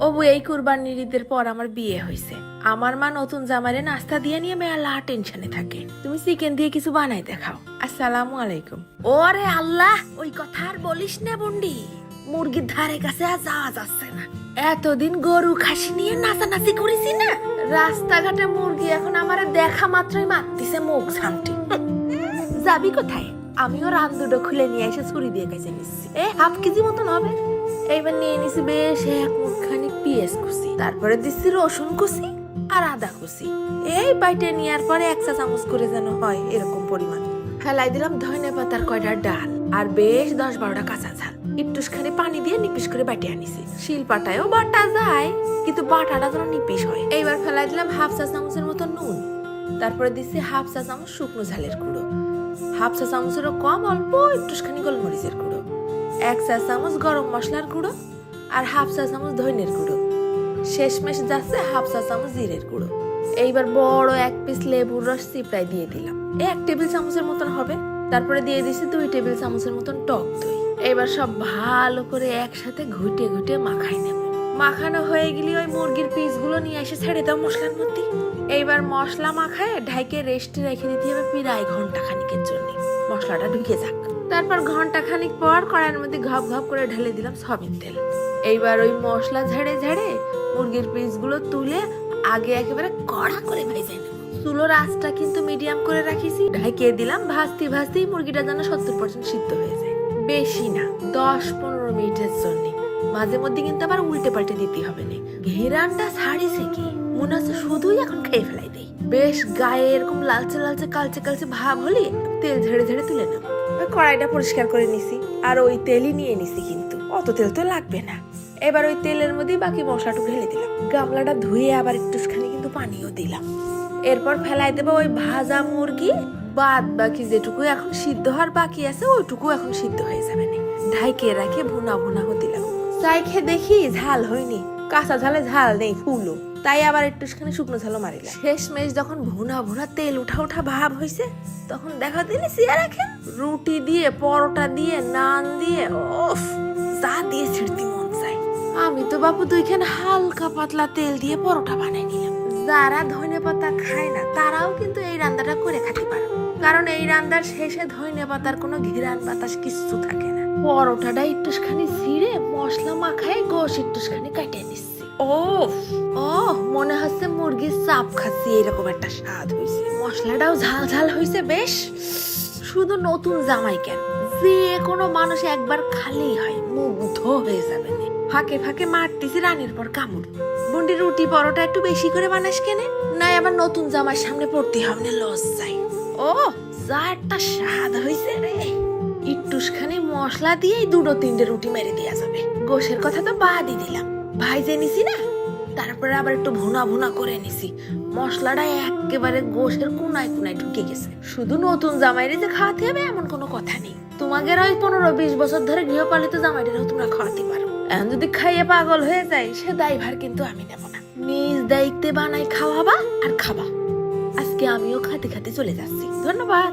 বউ, এই কুরবানির ঈদের পর আমার বিয়ে হয়েছে আমার মা নতুন জামারে নাস্তা দিয়ে নিয়ে মেলা টেনশনে থাকে। তুমি চিকেন দিয়ে কিছু বানাই দেখাও। আসসালামু আলাইকুম। ওরে আল্লাহ ওই কথা আর বলিস না বন্ডি। মুরগির ধারে কাছে আর যাওয়া যাচ্ছে না। এতদিন গরু খাসি নিয়ে নাচানাচি করেছি না? রাস্তাঘাটে মুরগি এখন আমার দেখা মাত্রই মারতিছে মুখ ঝামটি। যাবি কোথায়? আমিও রান দুটো খুলে নিয়ে এসে ছুরি দিয়ে কাছে নিচ্ছি। এ হাফ কেজি মতন হবে। এইবার নিয়ে নিছি বেশ এক মুখখানি পেঁয়াজ কুচি, তারপরে দিচ্ছি রসুন কুচি আর আদা কুচি। এই বাইটে নেওয়ার পরে এক চা চামচ করে যেন হয় এরকম পরিমাণ। ফেলাই দিলাম ধনে পাতার কয়টা ডাল আর বেশ দশ বারোটা কাঁচা ঝাল। একটুখানি পানি দিয়ে নিপিস করে বাটি আনিছি। শিলপাটায়ও বাটা যায়, কিন্তু বাটাটা যেন নিপিস হয়। এইবার ফেলাই দিলাম হাফ চা চামচের মতো নুন। তারপরে দিচ্ছি হাফ চা চামচ শুকনো ঝালের গুঁড়ো। হাফ চা চামচেরও কম, অল্প একটুখানি গোলমরিচের গুঁড়ো। এক চা চামচ গরম মশলার গুঁড়ো আর হাফ চা চামচ ধনের গুঁড়ো। শেষমেশ যাচ্ছে হাফ চা চামচ জিরের গুঁড়ো। এইবার বড় এক পিস লেবুর রস চিপড়াই দিয়ে দিলাম। এক টেবিল চামচের মতন হবে। তারপরে দিয়ে দিছি দুই টেবিল চামচের মতন টক দই। এবার সব ভালো করে একসাথে ঘুটে ঘুটে মাখাই নেব। মাখানো হয়ে গেলে ওই মুরগির পিসগুলো নিয়ে এসে ছেড়ে দাও মশলার মধ্যে। এইবার মশলা মাখায় ঢাইকে রেস্টে রেখে দিতে হবে প্রায় ঘণ্টা খানিকের জন্য। মশলাটা ঢুকে যাক। তারপর ঘণ্টা খানিক পর কড়াইয়ের মধ্যে ঘপ ঘপ করে ঢেলে দিলাম সয়াবিন তেল। এইবার ওই মশলা ঝেড়ে ঝেড়ে মুরগির পিসগুলো তুলে আগে একেবারে কড়া করে ভেজে নেব। চুলোর আঁচটা কিন্তু মিডিয়াম করে রাখিছি। ঢাকিয়ে দিলাম ভাজতে ভাজতেই মুরগিটা যেন সত্তর পার্সেন্ট সিদ্ধ হয়ে যায়। বেশি না, দশ পনেরো মিনিটের জন্য। মাঝে মধ্যে কিন্তু আবার উল্টে পাল্টে দিতে হবে না। ঘেরানটা ছাড়িছে কি? মনে হচ্ছে শুধুই এখন খেয়ে ফেলাই দেই। বেশ গায়ে এরকম লালচে লালচে কালচে কালচে ভাব হলে তেল ঝেড়ে ঝেড়ে তুলে নেব। কড়াইটা পরিষ্কার করে নিছি, আর ওই তেলই নিয়ে নিছি কিন্তু। অত তেল তো লাগবে না। এবার ওই তেলের মধ্যেই বাকি মশলাটুকু ঢেলে দিলাম। গামলাটা ধুয়ে আবার একটুখানি কিন্তু পানিও দিলাম। এরপর ফেলাই দেবো ওই ভাজা মুরগি। বাদ বাকি যেটুকু এখন সিদ্ধ হওয়ার বাকি আছে, ওইটুকু এখন সিদ্ধ হয়ে যাবে না। ঢাইকে রাখে ভুনা ভুনা লাগল চাই খেয়ে দেখি ঝাল হয়নি। কাঁচা ঝালে ঝাল নেই, ফুলও। তাই আবার একটুখানি শুকনো ঝালও শেষ মেশ যখন ভুনা ভুনা তেল উঠা উঠা ভাব হয়েছে তখন দেখা দিলে সিয়া রাখেন রুটি দিয়ে, পরোটা দিয়ে, নান দিয়ে ওফ যা দিয়ে ছিড়তি মন চাই আমি তো বাপু দুইখান হালকা পাতলা তেল দিয়ে পরোটা বানাই নিলাম। যারা ধনে পাতা খায় না, তারাও কিন্তু এই রান্নাটা করে খেতে পারে। কারণ এই রান্নার শেষে ধনে পাতার কোনো ঘিরান বাতাস কিচ্ছু থাকে না। পরোটাটা একটুখানি ছিঁড়ে মশলা মাখায় গোশ একটুখানি কাটিয়ে নিচ্ছি। ও ও মনে হচ্ছে মুরগির চাপ খাচ্ছি এরকম একটা স্বাদ হয়েছে। মশলাটাও ঝাল ঝাল হয়েছে বেশ। শুধু নতুন জামাই কেন? যে কোনো মানুষ একবার খালি হয় মুগ্ধ হয়ে যাবে ফাঁকে ফাঁকে মারতেছি রানের পর কামড়। বন্ডি রুটি পরোটা একটু বেশি করে বানাস কেনে? নাই আবার নতুন জামার সামনে পড়তে হবে না লস যাই ও যা একটা স্বাদ হয়েছে রে। একটুখানি মশলা দিয়েই দুটো তিনটে রুটি মেরে দেওয়া যাবে। গোশের কথা তো বাদই দিলাম। ভাইজে নিছি না, তারপরে আবার একটু ভুনা ভুনা করে নিছি। মশলাটা একেবারে গোশের কোনায় কোনায় ঢুকে গেছে। শুধু নতুন জামাইরে যে খাওয়াতে হবে এমন কোনো কথা নেই। তোমাদের ওই পনেরো বিশ বছর ধরে গৃহপালিত জামাইরেও তোমরা খাওয়াতে পারো। এখন যদি খাইয়ে পাগল হয়ে যায় সে দায়ভার কিন্তু আমি নেব না। নিজ দায়িত্বে বানাই খাওয়াবা আর খাবা। আজকে আমিও খাতে খাতে চলে যাচ্ছি। ধন্যবাদ।